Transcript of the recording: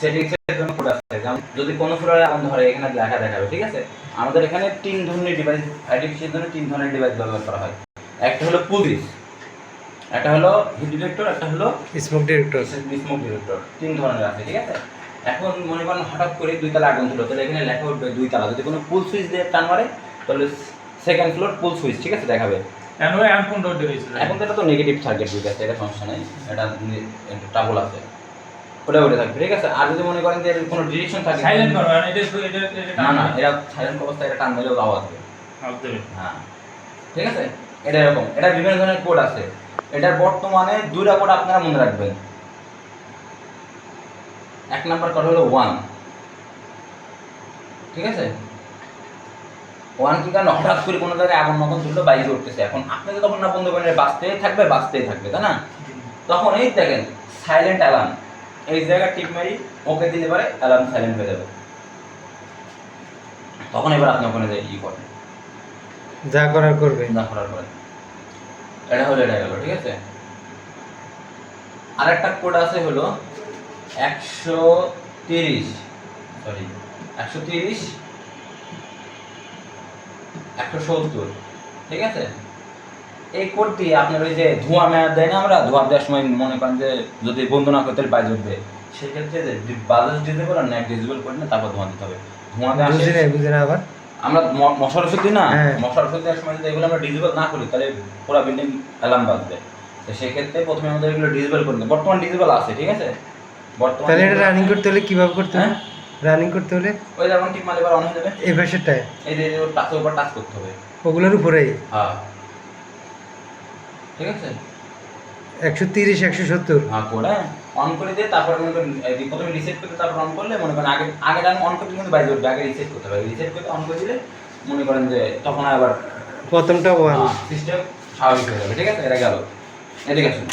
সেটিংসের জন্য কোড আছে। যেমন যদি কোনো ফ্লোরে আগুন ধরে এখানে লেখা দেখাবে ঠিক আছে? আমাদের এখানে তিন ধরনের ডিভাইস আইডিপিসির জন্য তিন ধরনের ডিভাইস ব্যবহার করা হয়। একটা হলো পুলিশ একটা হলো হিট ডিটেক্টর একটা হলো স্মোক ডিরেক্টর স্মোক ডিটেক্টর তিন ধরনের আছে ঠিক আছে? এখন মনে করেন হঠাৎ করে দুই তালা আগুন ছিল তাহলে এখানে লেখা উঠবে দুই তালা। যদি কোনো পুল সুইচ দিয়ে টান মারে তাহলে সেকেন্ড ফ্লোর পুল সুইচ ঠিক আছে? দেখাবে। এখন ওই এখন এখন তো এটা তো নেগেটিভ সার্কিট বুঝে আছে এটা সমস্যা নেই এটা ট্রাবল আছে। ওটা ওটা থাকবে ঠিক আছে? আর যদি মনে করেন যে কোনো ডিরেকশন থাকে সাইলেন্ট করো আর এটা এটা এটা না না এটা সাইলেন্ট অবস্থায় এটা টান দিলেও আওয়াজ হবে। আউটে হ্যাঁ। ঠিক আছে? এটা এরকম। এটা বিভিন্ন ধরনের কোড আছে। এটার বর্তমানে দুইটা কোড আপনারা মনে রাখবেন। এক নাম্বার কোড হলো ওয়ান ঠিক আছে? ওয়ান কি কারণ হঠাৎ করে কোনো জায়গায় আগুন মতন তুললো বাইরে উঠতেছে। এখন আপনি তো তখন না বন্ধ করেন বাঁচতেই থাকবে বাঁচতেই থাকবে তাই না? তখন এই দেখেন সাইলেন্ট অ্যালার্ম এই জায়গা টিপ মারি ওকে দিলে পারে অ্যালার্ম সাইলেন্ট হয়ে যাবে। তখন এবার আপনি ওখানে যে ই করেন যা করার করবে না করার পরে এটা হলো এটা গেল ঠিক আছে? আরেকটা কোড আছে হলো একশো তিরিশ। সরি একশো তিরিশ একশো সত্তর ঠিক আছে? এই কোড দিয়ে আপনার ওই যে ধোঁয়া মেয়াদ দেয় না আমরা? ধোঁয়া দেওয়ার সময় মনে করেন যে যদি বন্ধ না করতে বাইরে উঠবে সেক্ষেত্রে যে বাজাজ ডিজেবল আর নেট ডিজেবল করে না তারপর ধোঁয়া দিতে হবে। ধোঁয়া দেওয়া বুঝি না বুঝি না আবার? আমরা মশার ওষুধ দিই না? হ্যাঁ। মশার ওষুধ দেওয়ার সময় যদি এগুলো আমরা ডিজেবল না করি তাহলে পুরো বিল্ডিং অ্যালার্ম বাজবে। তো সেক্ষেত্রে প্রথমে আমাদের এগুলো ডিজেবল করে দিই বর্তমান ডিজেবল আছে ঠিক আছে? বর্তমানে তাহলে এটা রানিং করতে হলে কীভাবে করতে হবে? হ্যাঁ? রানিং করতে হলে? ওই যেমন টিপ মারলে এবার অন হয়ে যাবে। এই পাশেরটায়? এই যে টাচের উপর টাচ করতে হবে। ওগুলোর উপরেই? হ্যাঁ। ঠিক আছে? একশো তিরিশ একশো সত্তর। হ্যাঁ করে অন করে দিয়ে তারপরে মনে করেন প্রথমে রিসেট করতে তারপর অন করলে মনে করেন আগে আগে টাইম অন করতে কিন্তু বাইরে উঠবে আগে রিসেট করতে হবে। রিসেট করতে অন করে দিলে মনে করেন যে তখন আবার প্রথমটা ওয়ান সিস্টেম স্বাভাবিক হয়ে যাবে ঠিক আছে? এটা গেল। এদিকে আসুন।